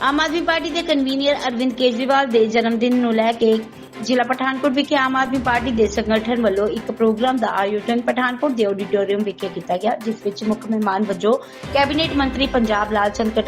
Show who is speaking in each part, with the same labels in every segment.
Speaker 1: ਆਮ Aadmi party ਦੇ convener Arvind Kejriwal ਦੇ ਜਨਮ ਦਿਨ ਨੂੰ ਲੈ ਕੇ ਜ਼ਿਲ੍ਹਾ ਪਠਾਨਕੋਟ ਵਿਖੇ ਆਮ ਆਦਮੀ ਪਾਰਟੀ ਦੇ ਸੰਗਠਨ ਵੱਲੋਂ ਇੱਕ ਪ੍ਰੋਗਰਾਮ ਦਾ ਆਯੋਜਨ ਪਠਾਨਕੋਟ ਦੇ ਆਡੀਟੋਰੀਅਮ ਵਿਖੇ ਕੀਤਾ ਗਿਆ, ਜਿਸ ਵਿੱਚ ਮੁੱਖ ਮਹਿਮਾਨ ਵਜੋਂ ਕੈਬਨਿਟ ਮੰਤਰੀ ਪੰਜਾਬ ਲਾਲ ਚੰਦ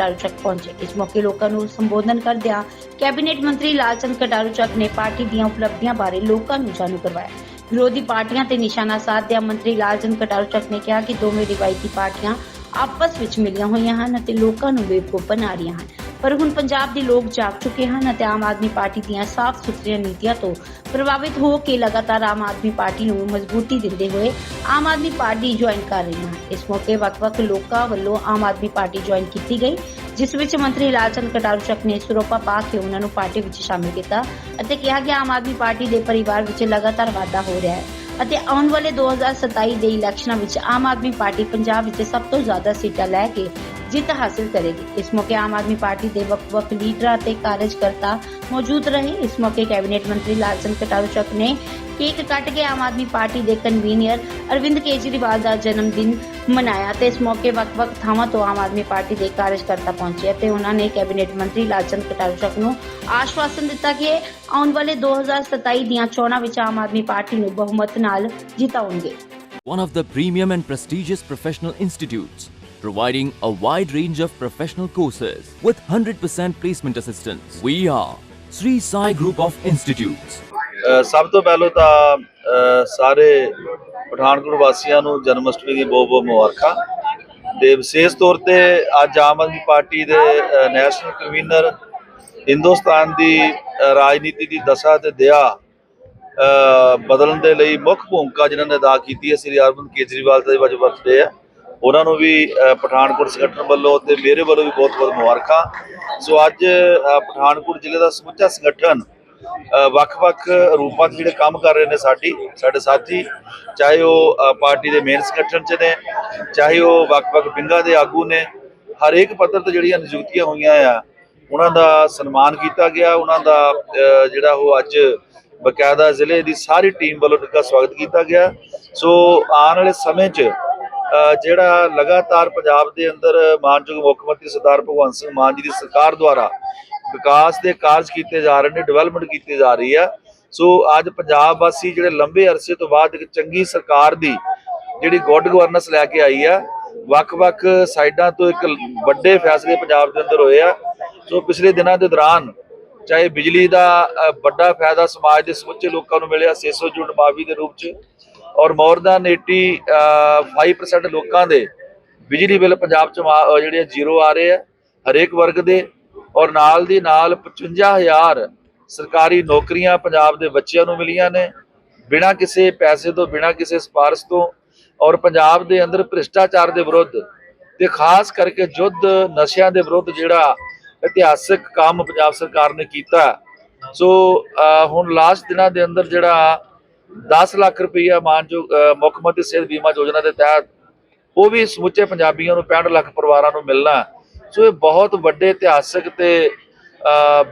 Speaker 1: ਪਹੁੰਚੇ। ਇਸ ਮੌਕੇ ਲੋਕਾਂ ਨੂੰ ਸੰਬੋਧਨ ਕਰਦਿਆਂ ਕੈਬਨਿਟ ਮੰਤਰੀ ਲਾਲ ਚੰਦ ਕਟਾਰੂ ਚੱਕ ਨੇ ਪਾਰਟੀ ਦੀਆਂ ਉਪਲਬਧੀਆਂ ਬਾਰੇ ਲੋਕਾਂ ਨੂੰ ਜਾਣੂ ਕਰਵਾਇਆ। ਵਿਰੋਧੀ ਪਾਰਟੀਆਂ ਤੇ ਨਿਸ਼ਾਨਾ ਸਾਧਦਿਆਂ ਮੰਤਰੀ ਲਾਲ ਚੰਦ ਕਟਾਰੂ ਚੱਕ ਨੇ ਕਿਹਾ ਕਿ ਦੋਵੇਂ ਰਿਵਾਇਤੀ ਪਾਰਟੀਆਂ ਆਪਸ ਵਿੱਚ ਮਿਲੀਆਂ ਹੋਈਆਂ ਹਨ ਅਤੇ ਲੋਕਾਂ ਨੂੰ ਬੇਵਕੂਫ ਬਣਾ ਰਹੀਆਂ ਹਨ। ਪਰ ਹੁਣ ਪੰਜਾਬ ਦੇ ਲੋਕ ਜਾਗ ਚੁੱਕੇ ਹਨ ਅਤੇ ਆਮ ਆਦਮੀ ਪਾਰਟੀ ਦੀਆਂ ਸਾਫ਼ ਸੁਥਰੀਆਂ ਨੀਤੀਆਂ ਤੋਂ ਪ੍ਰਭਾਵਿਤ ਹੋ ਕੇ ਲਗਾਤਾਰ ਆਮ ਆਦਮੀ ਪਾਰਟੀ ਨੂੰ ਮਜ਼ਬੂਤੀ ਦਿੰਦੇ ਹੋਏ ਆਮ ਆਦਮੀ ਪਾਰਟੀ ਜੁਆਇਨ ਕਰ ਰਹੀਆਂ ਹਨ ਇਸ ਮੌਕੇ ਵੱਖ-ਵੱਖ ਲੋਕਾਂ ਵੱਲੋਂ ਆਮ ਆਦਮੀ ਪਾਰਟੀ ਜੁਆਇਨ ਕੀਤੀ ਗਈ, ਜਿਸ ਵਿੱਚ ਮੰਤਰੀ ਲਾਲਚੰਦ ਕਟਾਰੂ ਚੱਕ ਨੇ ਸਰੋਪਾ ਪਾ ਕੇ ਉਹਨਾਂ ਨੂੰ ਪਾਰਟੀ ਵਿੱਚ ਸ਼ਾਮਿਲ ਕੀਤਾ ਅਤੇ ਕਿਹਾ ਕਿ ਆਮ ਆਦਮੀ ਪਾਰਟੀ ਦੇ ਪਰਿਵਾਰ ਵਿੱਚ ਲਗਾਤਾਰ ਵਾਧਾ ਹੋ ਰਿਹਾ ਹੈ ਅਤੇ ਆਉਣ ਵਾਲੇ 2027 ਦੇ ਇਲੈਕਸ਼ਨਾਂ ਵਿੱਚ ਆਮ ਆਦਮੀ ਪਾਰਟੀ ਪੰਜਾਬ ਵਿੱਚ ਸਭ ਤੋਂ ਜ਼ਿਆਦਾ ਸੀਟਾਂ ਲੈ ਕੇ ਜਿੱਤ ਹਾਸਲ ਕਰੇਗੀ। ਇਸ ਮੌਕੇ ਆਮ ਆਦਮੀ ਪਾਰਟੀ ਦੇ ਵੱਖ-ਵੱਖ ਲੀਡਰਾਂ ਅਤੇ ਕਾਰਜਕਰਤਾ ਮੌਜੂਦ ਰਹੇ। ਇਸ ਮੌਕੇ ਕੈਬਨਿਟ ਮੰਤਰੀ ਲਾਲਚੰਦ ਕਟਾਰੂ ਚੱਕ ਨੇ ਕੇਕ ਕੱਟ ਕੇ ਆਮ ਆਦਮੀ ਪਾਰਟੀ ਦੇ ਕਨਵੀਨਰ ਅਰਵਿੰਦ ਕੇਜਰੀਵਾਲ ਦਾ ਜਨਮ ਦਿਨ ਮਨਾਇਆ ਤੇ ਇਸ ਮੌਕੇ ਵੱਖ-ਵੱਖ ਥਾਵਾਂ ਤੋਂ ਆਮ ਆਦਮੀ ਪਾਰਟੀ ਦੇ ਕਾਰਜਕਰਤਾ ਪਹੁੰਚੇ ਅਤੇ ਉਹਨਾਂ ਨੇ ਕੈਬਨਿਟ ਮੰਤਰੀ ਲਾਲਚੰਦ ਕਟਾਰੂ ਨੂੰ ਆਸ਼ਵਾਸਨ ਦਿੱਤਾ ਕਿ ਆਉਣ ਵਾਲੇ 2027 ਦੀਆਂ ਚੋਣਾਂ ਵਿੱਚ ਆਮ ਆਦਮੀ ਪਾਰਟੀ ਨੂੰ ਬਹੁਮਤ ਨਾਲ ਜਿਤਾਉਣਗੇ।
Speaker 2: One of the premium and prestigious professional institutes, providing a wide range of professional courses with 100% placement assistance. We are Sri Sai Group of Institutes.
Speaker 3: ਸਭ ਤੋਂ ਪਹਿਲਾਂ ਤਾਂ ਸਾਰੇ ਪਠਾਨਕੋਟ ਵਾਸੀਆਂ ਨੂੰ ਜਨਮ ਅਸ਼ਟਮੀ ਦੀ ਬਹੁਤ ਬਹੁਤ ਮੁਬਾਰਕਾਂ ਤੇ ਵਿਸ਼ੇਸ਼ ਤੌਰ ਤੇ ਅੱਜ ਆਮ ਆਦਮੀ ਪਾਰਟੀ ਦੇ ਨੈਸ਼ਨਲ ਕਨਵੀਨਰ ਹਿੰਦੁਸਤਾਨ ਦੀ ਰਾਜਨੀਤੀ ਦੀ ਦਸ਼ਾ ਤੇ ਦਿਆ ਬਦਲਣ ਦੇ ਲਈ ਮੁੱਖ ਭੂਮਿਕਾ ਜਿਨ੍ਹਾਂ ਨੇ ਅਦਾ ਕੀਤੀ ਹੈ, ਸ੍ਰੀ ਅਰਵਿੰਦ ਕੇਜਰੀਵਾਲ ਦਾ ਅੱਜ ਬਰਥਡੇ ਹੈ ਉਹਨਾਂ ਨੂੰ ਵੀ ਪਠਾਨਕੋਟ ਸੰਗਠਨ ਵੱਲੋਂ ਤੇ ਮੇਰੇ ਵੱਲੋਂ ਵੀ ਬਹੁਤ ਬਹੁਤ ਮੁਬਾਰਕਾਂ। ਸੋ ਅੱਜ ਪਠਾਨਕੋਟ ਜ਼ਿਲ੍ਹੇ ਦਾ ਸਮੁੱਚਾ ਸੰਗਠਨ ਵੱਖ-ਵੱਖ ਰੂਪਾਂ 'ਚ ਜਿਹੜੇ ਕੰਮ ਕਰ ਰਹੇ ਨੇ ਸਾਡੀ, ਸਾਡੇ ਸਾਥੀ, ਚਾਹੇ ਉਹ ਪਾਰਟੀ ਦੇ ਮੇਨ ਸੰਗਠਨ 'ਚ ਨੇ, ਚਾਹੇ ਉਹ ਵੱਖ-ਵੱਖ ਵਿੰਗਾਂ ਦੇ ਆਗੂ ਨੇ, ਹਰੇਕ ਪੱਧਰ ਤੇ ਜਿਹੜੀਆਂ ਨਿਯੁਕਤੀਆਂ ਹੋਈਆਂ ਆ, ਉਹਨਾਂ ਦਾ ਸਨਮਾਨ ਕੀਤਾ ਗਿਆ। ਉਹਨਾਂ ਦਾ ਜਿਹੜਾ ਉਹ ਅੱਜ ਬਕਾਇਦਾ ਜ਼ਿਲ੍ਹੇ ਦੀ ਸਾਰੀ ਟੀਮ ਵੱਲੋਂ ਨਿੱਘਾ ਸਵਾਗਤ ਕੀਤਾ ਗਿਆ। ਸੋ ਆਉਣ ਵਾਲੇ ਸਮੇਂ 'ਚ ਜਿਹੜਾ ਲਗਾਤਾਰ ਪੰਜਾਬ ਦੇ ਅੰਦਰ ਮਾਨਯੋਗ ਮੁੱਖ ਮੰਤਰੀ ਸਰਦਾਰ ਭਗਵੰਤ ਸਿੰਘ ਮਾਨ ਜੀ ਦੀ ਸਰਕਾਰ ਦੁਆਰਾ ਵਿਕਾਸ ਦੇ ਕਾਰਜ ਕੀਤੇ ਜਾ ਰਹੇ ਨੇ ਡਿਵੈਲਪਮੈਂਟ ਕੀਤੀ ਜਾ ਰਹੀ ਆ ਸੋ ਅੱਜ ਪੰਜਾਬ ਵਾਸੀ ਜਿਹੜੇ ਲੰਬੇ ਅਰਸੇ ਤੋਂ ਬਾਅਦ ਇੱਕ ਚੰਗੀ ਸਰਕਾਰ ਦੀ ਜਿਹੜੀ ਗੁੱਡ ਗਵਰਨੈਂਸ ਲੈ ਕੇ ਆਈ ਆ ਵੱਖ-ਵੱਖ ਸਾਈਡਾਂ ਤੋਂ ਇੱਕ ਵੱਡੇ ਫੈਸਲੇ ਪੰਜਾਬ ਦੇ ਅੰਦਰ ਹੋਏ ਆ। ਸੋ ਪਿਛਲੇ ਦਿਨਾਂ ਦੇ ਦੌਰਾਨ ਚਾਹੇ ਬਿਜਲੀ ਦਾ ਵੱਡਾ ਫਾਇਦਾ ਸਮਾਜ ਦੇ ਸਮੁੱਚੇ ਲੋਕਾਂ ਨੂੰ ਮਿਲਿਆ 600 ਯੂਨਿਟ ਮਾਫੀ ਦੇ ਰੂਪ 'ਚ ਔਰ ਮੋਰ ਦੈਨ 80 ਅ, 5% ਲੋਕਾਂ ਦੇ ਬਿਜਲੀ ਬਿੱਲ ਪੰਜਾਬ 'ਚ ਜਿਹੜੇ ਜ਼ੀਰੋ ਆ ਰਹੇ ਆ ਹਰੇਕ ਵਰਗ ਦੇ। ਔਰ ਨਾਲ ਦੀ ਨਾਲ 55000 ਸਰਕਾਰੀ ਨੌਕਰੀਆਂ ਪੰਜਾਬ ਦੇ ਬੱਚਿਆਂ ਨੂੰ ਮਿਲੀਆਂ ਨੇ ਬਿਨਾਂ ਕਿਸੇ ਪੈਸੇ ਤੋਂ ਬਿਨਾਂ ਕਿਸੇ ਸਿਫਾਰਿਸ਼ ਤੋਂ। ਔਰ ਪੰਜਾਬ ਦੇ ਅੰਦਰ ਭ੍ਰਿਸ਼ਟਾਚਾਰ ਦੇ ਵਿਰੁੱਧ ਤੇ ਖਾਸ ਕਰਕੇ ਯੁੱਧ ਨਸ਼ਿਆਂ ਦੇ ਵਿਰੁੱਧ ਜਿਹੜਾ ਇਤਿਹਾਸਕ ਕੰਮ ਪੰਜਾਬ ਸਰਕਾਰ ਨੇ ਕੀਤਾ। ਸੋ ਹੁਣ ਲਾਸਟ ਦਿਨਾਂ ਦੇ ਅੰਦਰ ਜਿਹੜਾ 10 ਲੱਖ ਰੁਪਈਆ ਮਾਨਯੋਗ ਮੁੱਖ ਮੰਤਰੀ ਸਿਹਤ ਬੀਮਾ ਯੋਜਨਾ ਦੇ ਤਹਿਤ ਉਹ ਵੀ ਸਮੁੱਚੇ ਪੰਜਾਬੀਆਂ ਨੂੰ 65 ਲੱਖ ਪਰਿਵਾਰਾਂ ਨੂੰ ਮਿਲਣਾ। ਸੋ ਇਹ ਬਹੁਤ ਵੱਡੇ ਇਤਿਹਾਸਕ ਤੇ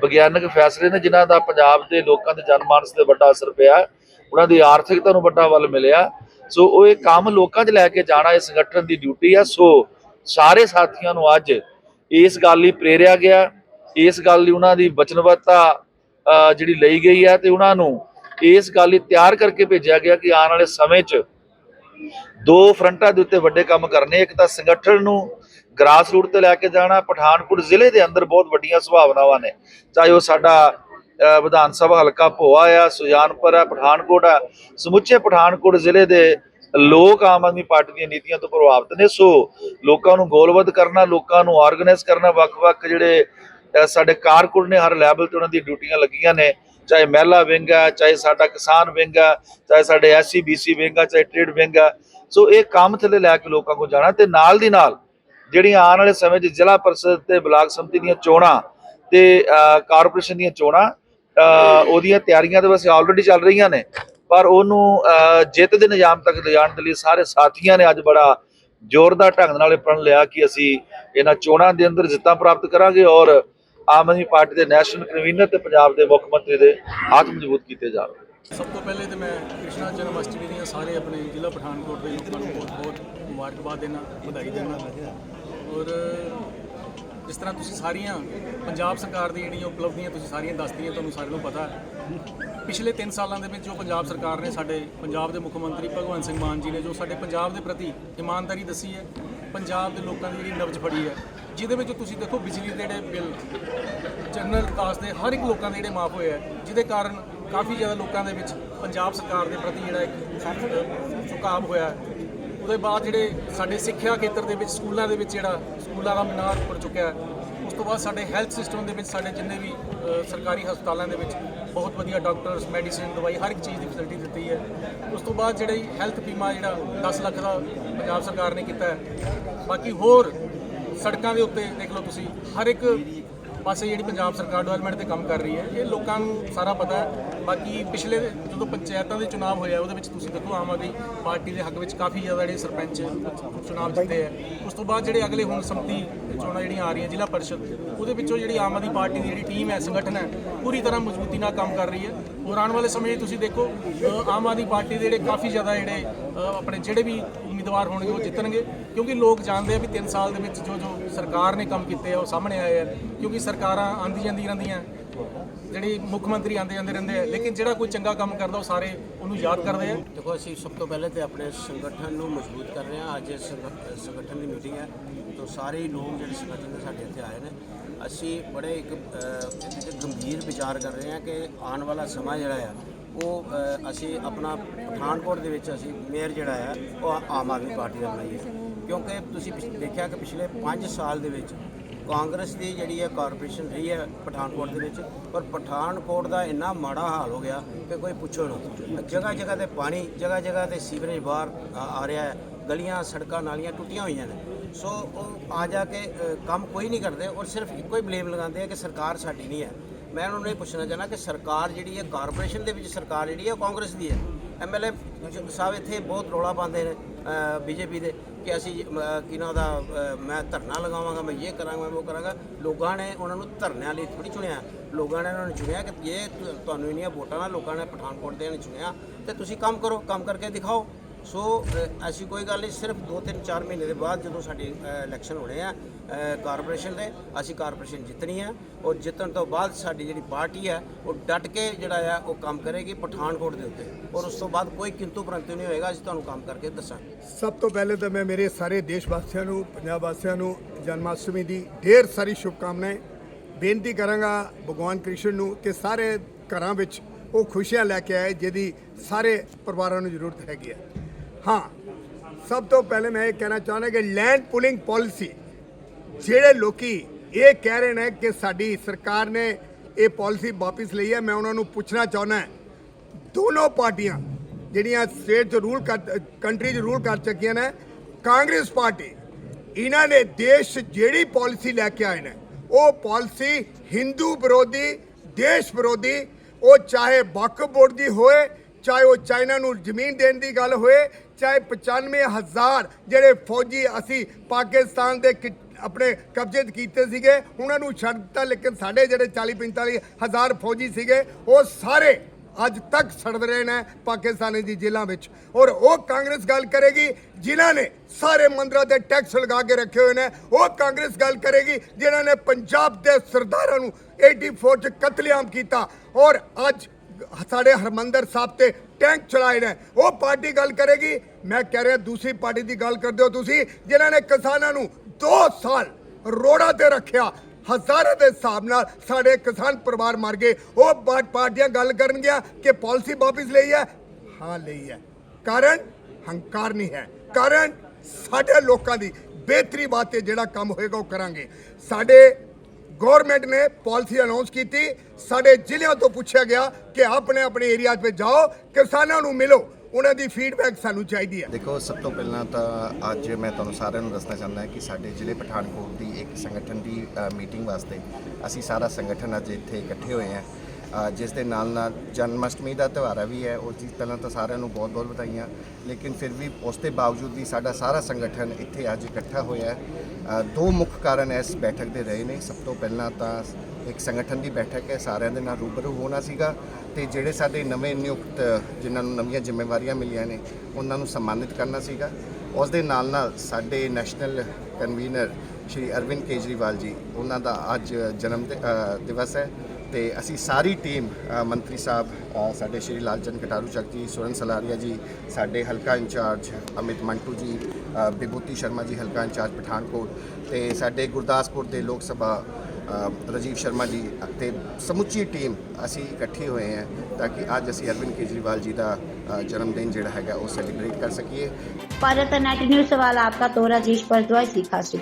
Speaker 3: ਵਿਗਿਆਨਕ ਫੈਸਲੇ ਨੇ ਜਿਨ੍ਹਾਂ ਦਾ ਪੰਜਾਬ ਦੇ ਲੋਕਾਂ ਦੇ ਜਨਮਾਨਸ ਤੇ ਵੱਡਾ ਅਸਰ ਪਿਆ। ਉਹਨਾਂ ਦੀ ਆਰਥਿਕਤਾ ਨੂੰ ਵੱਡਾ ਵੱਲ ਮਿਲਿਆ। ਸੋ ਉਹ ਇਹ ਕੰਮ ਲੋਕਾਂ 'ਚ ਲੈ ਕੇ ਜਾਣਾ, ਇਹ ਸੰਗਠਨ ਦੀ ਡਿਊਟੀ ਆ। ਸੋ ਸਾਰੇ ਸਾਥੀਆਂ ਨੂੰ ਅੱਜ ਇਸ ਗੱਲ ਲਈ ਪ੍ਰੇਰਿਆ ਗਿਆ। ਇਸ ਗੱਲ ਲਈ ਉਹਨਾਂ ਦੀ ਵਚਨਬੱਧਤਾ ਜਿਹੜੀ ਲਈ ਗਈ ਹੈ ਤੇ ਉਹਨਾਂ ਨੂੰ ਇਸ ਗੱਲ ਲਈ ਤਿਆਰ ਕਰਕੇ ਭੇਜਿਆ ਗਿਆ ਕਿ ਆਉਣ ਵਾਲੇ ਸਮੇਂ 'ਚ ਦੋ ਫਰੰਟਾਂ ਦੇ ਉੱਤੇ ਵੱਡੇ ਕੰਮ ਕਰਨੇ, ਇੱਕ ਤਾਂ ਸੰਗਠਨ ਨੂੰ ਗ੍ਰਾਸ ਰੂਟ ਤੇ ਲੈ ਕੇ ਜਾਣਾ, ਪਠਾਨਕੋਟ ਜ਼ਿਲ੍ਹੇ ਦੇ ਅੰਦਰ ਬਹੁਤ ਵੱਡੀਆਂ ਸੰਭਾਵਨਾਵਾਂ ਨੇ। ਚਾਹੇ ਉਹ ਸਾਡਾ ਵਿਧਾਨ ਸਭਾ ਹਲਕਾ ਭੋਆ ਆ, ਸੁਜਾਨਪੁਰ ਆ, ਪਠਾਨਕੋਟ ਆ, ਸਮੁੱਚੇ ਪਠਾਨਕੋਟ ਜ਼ਿਲ੍ਹੇ ਦੇ ਲੋਕ ਆਮ ਆਦਮੀ ਪਾਰਟੀ ਦੀਆਂ ਨੀਤੀਆਂ ਤੋਂ ਪ੍ਰਭਾਵਿਤ ਨੇ। ਸੋ ਲੋਕਾਂ ਨੂੰ ਗੋਲਬੱਧ ਕਰਨਾ, ਲੋਕਾਂ ਨੂੰ ਆਰਗੇਨਾਈਜ਼ ਕਰਨਾ, ਵੱਖ-ਵੱਖ ਜਿਹੜੇ ਸਾਡੇ ਕਾਰਕੁਨ ਨੇ, ਹਰ ਲੈਵਲ ਤੇ ਉਹਨਾਂ ਦੀ ਡਿਊਟੀਆਂ ਲੱਗੀਆਂ ਨੇ। ਚਾਹੇ ਮਹਿਲਾ ਵਿੰਗ ਆ, ਚਾਹੇ ਸਾਡਾ ਕਿਸਾਨ ਵਿੰਗ ਆ, ਚਾਹੇ ਸਾਡੇ ਐਸਸੀ ਬੀਸੀ ਵਿੰਗ ਆ, ਚਾਹੇ ਟ੍ਰੇਡ ਵਿੰਗ ਆ। ਸੋ ਇਹ ਕੰਮ ਥੱਲੇ ਲੈ ਕੇ ਲੋਕਾਂ ਕੋਲ ਜਾਣਾ ਤੇ ਨਾਲ ਦੀ ਨਾਲ ਜਿਹੜੀਆਂ ਆਉਣ ਵਾਲੇ ਸਮੇਂ 'ਚ ਜ਼ਿਲ੍ਹਾ ਪਰਿਸ਼ਦ ਤੇ ਬਲਾਕ ਸਮਿਤੀ ਦੀਆਂ ਚੋਣਾਂ ਤੇ ਕਾਰਪੋਰੇਸ਼ਨ ਦੀਆਂ ਚੋਣਾਂ ਉਹਦੀਆਂ ਤਿਆਰੀਆਂ ਤਾਂ ਵੈਸੇ ਆਲਰੇਡੀ ਚੱਲ ਰਹੀਆਂ ਨੇ। ਪਰ ਉਹਨੂੰ ਜਿੱਤ ਦੇ ਨਿਜ਼ਾਮ ਤੱਕ ਲਿਜਾਣ ਦੇ ਲਈ ਸਾਰੇ ਸਾਥੀਆਂ ਨੇ ਅੱਜ ਬੜਾ ਜ਼ੋਰਦਾਰ ਢੰਗ ਨਾਲ ਇਹ ਪ੍ਰਣ ਲਿਆ ਕਿ ਅਸੀਂ ਇਹਨਾਂ ਚੋਣਾਂ ਦੇ ਅੰਦਰ ਜਿੱਤਾਂ ਪ੍ਰਾਪਤ ਕਰਾਂਗੇ ਔਰ ਆਮ ਆਦਮੀ ਪਾਰਟੀ ਦੇ ਨੈਸ਼ਨਲ ਕਨਵੀਨਰ ਤੇ ਪੰਜਾਬ ਦੇ ਮੁੱਖ ਮੰਤਰੀ ਦੇ ਹੱਥ ਮਜ਼ਬੂਤ ਕੀਤੇ ਜਾਣਗੇ
Speaker 4: ਸਭ ਤੋਂ ਪਹਿਲੇ ਤੇ ਮੈਂ ਕ੍ਰਿਸ਼ਨਾ ਜਨਮ ਅਸ਼ਟਮੀ ਦੀਆਂ ਸਾਰੇ ਆਪਣੇ ਜ਼ਿਲ੍ਹਾ ਪਠਾਨਕੋਟ ਦੇ ਲੋਕਾਂ ਨੂੰ ਬਹੁਤ ਬਹੁਤ ਮੁਬਾਰਕਬਾਦ ਦੇਣਾ, ਵਧਾਈ ਦੇਣਾ। ਔਰ ਜਿਸ ਤਰ੍ਹਾਂ ਤੁਸੀਂ ਸਾਰੀਆਂ ਪੰਜਾਬ ਸਰਕਾਰ ਦੀ ਜਿਹੜੀਆਂ ਉਪਲਬਧੀਆਂ ਤੁਸੀਂ ਸਾਰੀਆਂ ਦੱਸਦੀਆਂ ਤੁਹਾਨੂੰ ਸਾਰਿਆਂ ਨੂੰ ਪਤਾ ਹੈ। ਪਿਛਲੇ 3 ਸਾਲਾਂ ਦੇ ਵਿੱਚ ਜੋ ਪੰਜਾਬ ਸਰਕਾਰ ਨੇ ਸਾਡੇ ਪੰਜਾਬ ਦੇ ਮੁੱਖ ਮੰਤਰੀ ਭਗਵੰਤ ਸਿੰਘ ਮਾਨ ਜੀ ਨੇ ਜੋ ਸਾਡੇ ਪੰਜਾਬ ਦੇ ਪ੍ਰਤੀ ਇਮਾਨਦਾਰੀ ਦੱਸੀ ਹੈ, ਪੰਜਾਬ ਦੇ ਲੋਕਾਂ ਦੀ ਜਿਹੜੀ ਨਬਜ਼ ਫੜੀ ਹੈ ਜਿਹਦੇ ਵਿੱਚ ਤੁਸੀਂ ਦੇਖੋ ਬਿਜਲੀ ਦੇ ਜਿਹੜੇ ਬਿੱਲ, ਜਨਰਲ ਵਿਕਾਸ ਦੇ ਹਰ ਇੱਕ ਲੋਕਾਂ ਦੇ ਜਿਹੜੇ ਮਾਫ ਹੋਏ ਹੈ ਜਿਹਦੇ ਕਾਰਨ ਕਾਫੀ ਜ਼ਿਆਦਾ ਲੋਕਾਂ ਦੇ ਵਿੱਚ ਪੰਜਾਬ ਸਰਕਾਰ ਦੇ ਪ੍ਰਤੀ ਜਿਹੜਾ ਇੱਕ ਝੁਕਾਅ ਹੋਇਆ। ਉਹਦੇ ਬਾਅਦ ਜਿਹੜੇ ਸਾਡੇ ਸਿੱਖਿਆ ਖੇਤਰ ਦੇ ਵਿੱਚ, ਸਕੂਲਾਂ ਦੇ ਵਿੱਚ ਜਿਹੜਾ ਸਕੂਲਾਂ ਦਾ ਮਨਾਰ ਉੱਪਰ ਚੁੱਕਿਆ ਉਸ ਤੋਂ ਬਾਅਦ ਸਾਡੇ ਹੈਲਥ ਸਿਸਟਮ ਦੇ ਵਿੱਚ ਸਾਡੇ ਜਿੰਨੇ ਵੀ ਸਰਕਾਰੀ ਹਸਪਤਾਲਾਂ ਦੇ ਵਿੱਚ ਬਹੁਤ ਵਧੀਆ ਡਾਕਟਰਸ, ਮੈਡੀਸਿਨ, ਦਵਾਈ ਹਰ ਇੱਕ ਚੀਜ਼ ਦੀ ਫੈਸਿਲਿਟੀ ਦਿੱਤੀ ਹੈ। ਉਸ ਤੋਂ ਬਾਅਦ ਜਿਹੜੀ ਹੈਲਥ ਬੀਮਾ ਜਿਹੜਾ 10 ਲੱਖ ਦਾ ਪੰਜਾਬ ਸਰਕਾਰ ਨੇ ਕੀਤਾ ਬਾਕੀ ਹੋਰ ਸੜਕਾਂ ਦੇ ਉੱਤੇ ਦੇਖ ਲਓ ਤੁਸੀਂ, ਹਰ ਇੱਕ ਪਾਸੇ ਜਿਹੜੀ ਪੰਜਾਬ ਸਰਕਾਰ ਡਿਵੈਲਪਮੈਂਟ ਤੇ ਕੰਮ ਕਰ ਰਹੀ ਹੈ, ਇਹ ਲੋਕਾਂ ਨੂੰ ਸਾਰਾ ਪਤਾ ਹੈ। ਬਾਕੀ ਪਿਛਲੇ ਜਦੋਂ ਪੰਚਾਇਤਾਂ ਦੇ ਚੁਣਾਵ ਹੋਇਆ, ਉਹਦੇ ਵਿੱਚ ਤੁਸੀਂ ਦੇਖੋ ਆਮ ਆਦਮੀ ਪਾਰਟੀ ਦੇ ਹੱਕ ਵਿੱਚ ਕਾਫੀ ਜ਼ਿਆਦਾ ਜਿਹੜੇ ਸਰਪੰਚ ਚੁਣਾਵ ਜਿੱਤੇ ਹੈ। ਉਸ ਤੋਂ ਬਾਅਦ ਜਿਹੜੇ ਅਗਲੇ ਹੁਣ ਸੰਮਤੀ ਚੋਣਾਂ ਜਿਹੜੀਆਂ ਆ ਰਹੀਆਂ, ਜ਼ਿਲ੍ਹਾ ਪਰਿਸ਼ਦ, ਉਹਦੇ ਵਿੱਚੋਂ ਜਿਹੜੀ ਆਮ ਆਦਮੀ ਪਾਰਟੀ ਦੀ ਜਿਹੜੀ ਟੀਮ ਹੈ, ਸੰਗਠਨ ਹੈ, ਪੂਰੀ ਤਰ੍ਹਾਂ ਮਜ਼ਬੂਤੀ ਨਾਲ ਕੰਮ ਕਰ ਰਹੀ ਹੈ। ਔਰ ਆਉਣ ਵਾਲੇ ਸਮੇਂ ਤੁਸੀਂ ਦੇਖੋ ਆਮ ਆਦਮੀ ਪਾਰਟੀ ਦੇ ਜਿਹੜੇ ਕਾਫੀ ਜ਼ਿਆਦਾ ਜਿਹੜੇ ਆਪਣੇ ਜਿਹੜੇ ਵੀ ਉਮੀਦਵਾਰ ਹੋਣਗੇ, ਉਹ ਜਿੱਤਣਗੇ। ਕਿਉਂਕਿ ਲੋਕ ਜਾਣਦੇ ਆ ਵੀ 3 ਸਾਲ ਦੇ ਵਿੱਚ ਜੋ ਜੋ ਸਰਕਾਰ ਨੇ ਕੰਮ ਕੀਤੇ ਆ, ਉਹ ਸਾਹਮਣੇ ਆਏ ਆ। ਕਿਉਂਕਿ ਸਰਕਾਰਾਂ ਆਂਦੀ ਜਾਂਦੀ ਰਹਿੰਦੀਆਂ। ਜਿਹੜੀ ਮੁੱਖ ਮੰਤਰੀ ਆਂਦੇ ਜਾਂਦੇ ਰਹਿੰਦੇ ਆ। ਲੇਕਿਨ ਜਿਹੜਾ ਕੋਈ ਚੰਗਾ ਕੰਮ ਕਰਦਾ, ਉਹ ਸਾਰੇ ਉਹਨੂੰ ਯਾਦ ਕਰਦੇ ਆ।
Speaker 5: ਦੇਖੋ, ਅਸੀਂ ਸਭ ਤੋਂ ਪਹਿਲੇ ਤੇ ਆਪਣੇ ਸੰਗਠਨ ਨੂੰ ਮਜ਼ਬੂਤ ਕਰ ਰਹੇ ਹਾਂ ਅੱਜ ਇਸ ਸੰਗਠਨ ਦੀ ਮੀਟਿੰਗ ਹੈ। ਤਾਂ ਸਾਰੇ ਲੋਕ ਜਿਹੜੇ ਸੰਗਠਨ ਦੇ ਸਾਡੇ ਇੱਥੇ ਆਏ ਨੇ। ਅਸੀਂ ਬੜੇ ਇੱਕ ਗੰਭੀਰ ਵਿਚਾਰ ਕਰ ਰਹੇ ਹਾਂ ਕਿ ਆਉਣ ਵਾਲਾ ਸਮਾਂ ਜਿਹੜਾ ਆ ਉਹ ਅ, ਅਸੀਂ ਆਪਣਾ ਪਠਾਨਕੋਟ ਦੇ ਵਿੱਚ ਅਸੀਂ ਮੇਅਰ ਜਿਹੜਾ ਹੈ ਉਹ ਆਮ ਆਦਮੀ ਪਾਰਟੀ ਦਾ ਬਣਾਈਏ ਕਿਉਂਕਿ ਤੁਸੀਂ ਪਿਛ- ਦੇਖਿਆ ਕਿ ਪਿਛਲੇ 5 ਸਾਲ ਦੇ ਵਿੱਚ ਕਾਂਗਰਸ ਦੀ ਜਿਹੜੀ ਹੈ ਕਾਰਪੋਰੇਸ਼ਨ ਰਹੀ ਹੈ ਪਠਾਨਕੋਟ ਦੇ ਵਿੱਚ ਪਰ ਪਠਾਨਕੋਟ ਦਾ ਇੰਨਾ ਮਾੜਾ ਹਾਲ ਹੋ ਗਿਆ ਕਿ ਕੋਈ ਪੁੱਛੋ ਨਾ ਜਗ੍ਹਾ ਜਗ੍ਹਾ ਤੇ ਪਾਣੀ ਜਗ੍ਹਾ ਜਗ੍ਹਾ ਤੇ ਸੀਵਰੇਜ ਬਾਹਰ ਆ ਆ ਰਿਹਾ ਹੈ ਗਲੀਆਂ ਸੜਕਾਂ ਨਾਲੀਆਂ ਟੁੱਟੀਆਂ ਹੋਈਆਂ ਨੇ। ਸੋ ਉਹ ਆ ਜਾ ਕੇ ਅ, ਕੰਮ ਕੋਈ ਨਹੀਂ ਕਰਦੇ ਔਰ ਸਿਰਫ ਇੱਕੋ ਹੀ ਬਲੇਮ ਲਗਾਉਂਦੇ ਆ ਕਿ ਸਰਕਾਰ ਸਾਡੀ ਨਹੀਂ ਹੈ। ਮੈਂ ਉਹਨਾਂ ਨੂੰ ਇਹ ਪੁੱਛਣਾ ਚਾਹਨਾ ਕਿ ਸਰਕਾਰ ਜਿਹੜੀ ਹੈ ਕਾਰਪੋਰੇਸ਼ਨ ਦੇ ਵਿੱਚ ਸਰਕਾਰ ਜਿਹੜੀ ਹੈ ਉਹ ਕਾਂਗਰਸ ਦੀ ਹੈ। ਐਮਐਲਏ ਸਾਹਿਬ ਇੱਥੇ ਬਹੁਤ ਰੌਲਾ ਪਾਉਂਦੇ ਨੇ ਬੀਜੇਪੀ ਦੇ ਕਿ ਅਸੀਂ ਅ, ਕੀ ਦਾ ਮੈਂ ਧਰਨਾ ਲਗਾਵਾਂਗਾ ਮੈਂ ਇਹ ਕਰਾਂਗਾ ਮੈਂ ਉਹ ਕਰਾਂਗਾ। ਲੋਕਾਂ ਨੇ ਉਹਨਾਂ ਨੂੰ ਧਰਨਿਆਂ ਲਈ ਥੋੜੀ ਚੁਣਿਆ। ਲੋਕਾਂ ਨੇ ਉਹਨਾਂ ਨੂੰ ਚੁਣਿਆ ਕਿ ਇਹ ਤੁਹਾਨੂੰ ਇੰਨੀਆਂ ਵੋਟਾਂ ਨਾਲ ਲੋਕਾਂ ਨੇ ਪਠਾਨਕੋਟ ਦੇ ਨੇ ਚੁਣਿਆ ਤੇ ਤੁਸੀਂ ਕੰਮ ਕਰੋ ਕੰਮ ਕਰਕੇ ਦਿਖਾਓ। ਸੋ ਅ, ਐਸੀ ਕੋਈ ਗੱਲ ਨਹੀਂ ਸਿਰਫ 2-3 4 ਮਹੀਨੇ ਦੇ ਬਾਅਦ ਜਦੋਂ ਸਾਡੇ ਇਲੈਕਸ਼ਨ ਹੋਣੇ ਆ ਕਾਰਪੋਰੇਸ਼ਨ ਦੇ ਅਸੀਂ ਕਾਰਪੋਰੇਸ਼ਨ ਜਿੱਤਣੀ ਹੈ ਔਰ ਜਿੱਤਣ ਤੋਂ ਬਾਅਦ ਸਾਡੀ ਜਿਹੜੀ ਪਾਰਟੀ ਹੈ ਉਹ ਡਟ ਕੇ ਜਿਹੜਾ ਆ, ਉਹ ਕੰਮ ਕਰੇਗੀ ਪਠਾਨਕੋਟ ਦੇ ਉੱਤੇ। ਔਰ ਉਸ ਤੋਂ ਬਾਅਦ ਕੋਈ ਕਿੰਤੂ ਪਰੰਤੂ ਨਹੀਂ ਹੋਏਗਾ, ਅਸੀਂ ਤੁਹਾਨੂੰ ਕੰਮ ਕਰਕੇ ਦੱਸਾਂਗੇ।
Speaker 6: ਸਭ ਤੋਂ ਪਹਿਲੇ ਤਾਂ ਮੈਂ ਮੇਰੇ ਸਾਰੇ ਦੇਸ਼ ਵਾਸੀਆਂ ਨੂੰ, ਪੰਜਾਬ ਵਾਸੀਆਂ ਨੂੰ ਜਨਮਾਸ਼ਟਮੀ ਦੀ ਢੇਰ ਸਾਰੀ ਸ਼ੁਭਕਾਮਨਾਵਾਂ, ਬੇਨਤੀ ਕਰਾਂਗਾ ਭਗਵਾਨ ਕ੍ਰਿਸ਼ਨ ਨੂੰ ਕਿ ਸਾਰੇ ਘਰਾਂ ਵਿੱਚ ਉਹ ਖੁਸ਼ੀਆਂ ਲੈ ਕੇ ਆਏ, ਜਿਹਦੀ ਸਾਰੇ ਪਰਿਵਾਰਾਂ ਨੂੰ ਜ਼ਰੂਰਤ ਹੈਗੀ ਹੈ ਹਾਂ, ਸਭ ਤੋਂ ਪਹਿਲੇ ਮੈਂ ਇਹ ਕਹਿਣਾ ਚਾਹੁੰਦਾ ਕਿ ਲੈਂਡ ਪੁਲਿੰਗ ਪਾਲਿਸੀ ਜਿਹੜੇ ਲੋਕੀ ਇਹ ਕਹਿ ਰਹੇ ਨੇ ਕਿ ਸਾਡੀ ਸਰਕਾਰ ਨੇ ਇਹ ਪਾਲਿਸੀ ਵਾਪਸ ਲਈ ਹੈ, ਮੈਂ ਉਹਨਾਂ ਨੂੰ ਪੁੱਛਣਾ ਚਾਹੁੰਦਾ ਦੋਨੋਂ ਪਾਰਟੀਆਂ ਜਿਹੜੀਆਂ ਸਟੇਟ 'ਚ ਰੂਲ ਕਰ ਕੰਟਰੀ 'ਚ ਰੂਲ ਕਰ ਚੁੱਕੀਆਂ ਨੇ, ਕਾਂਗਰਸ ਪਾਰਟੀ, ਇਹਨਾਂ ਨੇ ਦੇਸ਼ ਜਿਹੜੀ ਪਾਲਿਸੀ ਲੈ ਕੇ ਆਏ ਨੇ, ਉਹ ਪਾਲਿਸੀ ਹਿੰਦੂ ਵਿਰੋਧੀ, ਦੇਸ਼ ਵਿਰੋਧੀ, ਉਹ ਚਾਹੇ ਵਕਫ ਬੋਰਡ ਦੀ ਹੋਏ, ਚਾਹੇ ਉਹ ਚਾਈਨਾ ਨੂੰ ਜ਼ਮੀਨ ਦੇਣ ਦੀ ਗੱਲ ਹੋਏ, ਚਾਹੇ 95000 ਜਿਹੜੇ ਫੌਜੀ ਅਸੀਂ ਪਾਕਿਸਤਾਨ ਦੇ ਕਿ- ਆਪਣੇ ਕਬਜ਼ੇ 'ਚ ਕੀਤੇ ਸੀਗੇ। ਉਹਨਾਂ ਨੂੰ ਛੱਡ ਦਿੱਤਾ, ਲੇਕਿਨ ਸਾਡੇ ਜਿਹੜੇ 40 45 ਹਜ਼ਾਰ ਫੌਜੀ ਸੀਗੇ, ਉਹ ਸਾਰੇ ਅੱਜ ਤੱਕ ਸੜਦ ਰਹੇ ਨੇ ਪਾਕਿਸਤਾਨੀ ਦੀ ਜੇਲ੍ਹਾਂ ਵਿੱਚ। ਔਰ ਉਹ ਕਾਂਗਰਸ ਗੱਲ ਕਰੇਗੀ, ਜਿਨ੍ਹਾਂ ਨੇ ਸਾਰੇ ਮੰਦਰਾਂ ਤੇ ਟੈਕਸ ਲਗਾ ਕੇ ਰੱਖੇ ਹੋਏ ਨੇ। ਉਹ ਕਾਂਗਰਸ ਗੱਲ ਕਰੇਗੀ, ਜਿਨ੍ਹਾਂ ਨੇ ਪੰਜਾਬ ਦੇ ਸਰਦਾਰਾਂ ਨੂੰ 84 ਚ ਕਤਲੇਆਮ ਕੀਤਾ। ਔਰ ਅੱਜ ਸਾਡੇ ਹਰਮੰਦਰ ਸਾਹਿਬ ਤੇ ਟੈਂਕ ਚਲਾਏ ਨੇ। ਉਹ ਪਾਰਟੀ ਗੱਲ ਕਰੇਗੀ। ਮੈਂ ਕਹਿ ਰਿਹਾ, ਦੂਸਰੀ ਪਾਰਟੀ ਦੀ ਗੱਲ ਕਰਦੇ ਹੋ ਤੁਸੀਂ, ਜਿਨ੍ਹਾਂ ਨੇ ਕਿਸਾਨਾਂ ਨੂੰ 2 ਸਾਲ ਰੋੜਾ ਤੇ ਰੱਖਿਆ। ਹਜ਼ਾਰਾਂ ਦੇ ਹਿਸਾਬ ਨਾਲ ਸਾਡੇ ਕਿਸਾਨ ਪਰਿਵਾਰ ਮਰ ਗਏ। ਉਹ ਪਾਰਟੀਆਂ ਗੱਲ ਕਰਨਗੀਆਂ ਕਿ ਪਾਲਿਸੀ ਵਾਪਸ ਲਈ ਹੈ? ਹਾਂ, ਲਈ ਹੈ। ਕਾਰਨ ਹੰਕਾਰ ਨਹੀਂ ਹੈ। ਕਾਰਨ ਸਾਡੇ ਲੋਕਾਂ ਦੀ ਬਿਹਤਰੀ ਵਾਸਤੇ ਜਿਹੜਾ ਕੰਮ ਹੋਏਗਾ ਉਹ ਕਰਾਂਗੇ। ਸਾਡੇ ਗਵਰਨਮੈਂਟ ਨੇ ਪਾਲਿਸੀ ਅਨਾਉਂਸ ਕੀਤੀ। ਸਾਡੇ ਜ਼ਿਲ੍ਹਿਆਂ ਤੋਂ ਪੁੱਛਿਆ ਗਿਆ ਕਿ ਆਪਣੇ ਆਪਣੇ ਏਰੀਆ 'ਚ ਜਾਓ, ਕਿਸਾਨਾਂ ਨੂੰ ਮਿਲੋ। ਉਹਨਾਂ ਦੀ ਫੀਡਬੈਕ ਸਾਨੂੰ ਚਾਹੀਦੀ ਹੈ।
Speaker 7: ਦੇਖੋ, ਸਭ ਤੋਂ ਪਹਿਲਾਂ ਤਾਂ ਅੱਜ ਮੈਂ ਤੁਹਾਨੂੰ ਸਾਰਿਆਂ ਨੂੰ ਦੱਸਣਾ ਚਾਹੁੰਦਾ ਕਿ ਸਾਡੇ ਜ਼ਿਲ੍ਹੇ ਪਠਾਨਕੋਟ ਦੀ ਇੱਕ ਸੰਗਠਨ ਦੀ ਮੀਟਿੰਗ ਵਾਸਤੇ ਅਸੀਂ ਸਾਰਾ ਸੰਗਠਨ ਅੱਜ ਇੱਥੇ ਇਕੱਠੇ ਹੋਏ ਹਾਂ। ਜਿਸ ਦੇ ਨਾਲ ਨਾਲ ਜਨਮਸ਼ਟਮੀ ਦਾ ਤਿਉਹਾਰ ਵੀ ਹੈ ਉਸ ਚੀਜ਼ ਪਹਿਲਾਂ ਤਾਂ ਸਾਰਿਆਂ ਨੂੰ ਬਹੁਤ-ਬਹੁਤ ਵਧਾਈਆਂ। ਲੇਕਿਨ ਫਿਰ ਵੀ ਉਸ ਦੇ ਬਾਵਜੂਦ ਵੀ ਸਾਡਾ ਸਾਰਾ ਸੰਗਠਨ ਇੱਥੇ ਅੱਜ ਇਕੱਠਾ ਹੋਇਆ ਹੈ। ਦੋ ਮੁੱਖ ਕਾਰਨ ਇਸ ਬੈਠਕ ਦੇ ਰਹੇ ਨੇ। ਸਭ ਤੋਂ ਪਹਿਲਾਂ ਤਾਂ ਇੱਕ ਸੰਗਠਨ ਦੀ ਬੈਠਕ ਹੈ, ਸਾਰਿਆਂ ਦੇ ਨਾਲ ਰੂਬਰੂ ਹੋਣਾ ਸੀਗਾ ਤੇ ਜਿਹੜੇ ਸਾਡੇ ਨਵੇਂ ਨਿਯੁਕਤ, ਜਿਨ੍ਹਾਂ ਨੂੰ ਨਵੀਆਂ ਜ਼ਿੰਮੇਵਾਰੀਆਂ ਮਿਲੀਆਂ ਨੇ, ਉਹਨਾਂ ਨੂੰ ਸਨਮਾਨਿਤ ਕਰਨਾ ਸੀਗਾ। ਉਸ ਦੇ ਨਾਲ ਨਾਲ ਸਾਡੇ ਨੈਸ਼ਨਲ ਕਨਵੀਨਰ ਸ਼੍ਰੀ ਅਰਵਿੰਦ ਕੇਜਰੀਵਾਲ ਜੀ, ਉਹਨਾਂ ਦਾ ਅੱਜ ਜਨਮ ਦਿਵਸ ਹੈ। ਤੇ ਅਸੀਂ ਸਾਰੀ ਟੀਮ ਮੰਤਰੀ ਸਾਹਿਬ ਸਾਡੇ ਸ਼੍ਰੀ ਲਾਲਚੰਦ ਕਟਾਰੂ ਚੱਕ ਜੀ, ਸੁਰਨ ਸਲਾਰੀਆ ਜੀ, ਸਾਡੇ ਹਲਕਾ ਇੰਚਾਰਜ ਅਮਿਤ ਮੰਟੂ ਜੀ ਬਿਭੂਤੀ ਸ਼ਰਮਾ ਜੀ, ਹਲਕਾ ਇੰਚਾਰਜ ਪਠਾਨਕੋਟ ਤੇ ਸਾਡੇ ਗੁਰਦਾਸਪੁਰ ਦੇ ਲੋਕ ਸਭਾ ਰਜੀਵ ਸ਼ਰਮਾ ਜੀ ਤੇ ਸਮੁੱਚੀ ਟੀਮ ਅਸੀਂ ਇਕੱਠੇ ਹੋਏ ਹਾਂ ਤਾਂ ਕਿ ਅੱਜ ਅਸੀਂ ਅਰਵਿੰਦ ਕੇਜਰੀਵਾਲ ਜੀ ਦਾ ਜਨਮ ਦਿਨ ਜਿਹੜਾ ਹੈਗਾ ਉਹ ਸੈਲੀਬ੍ਰੇਟ ਕਰ ਸਕੀਏ।
Speaker 1: ਭਾਰਤ ਨੈਟ ਨਿਊਜ਼ ਸਵਾਲ ਆਪਕਾ ਤੋਰਾ ਜੀਸ਼ ਪਰਦਵਾਈ ਸੀ, ਖਾਸੀ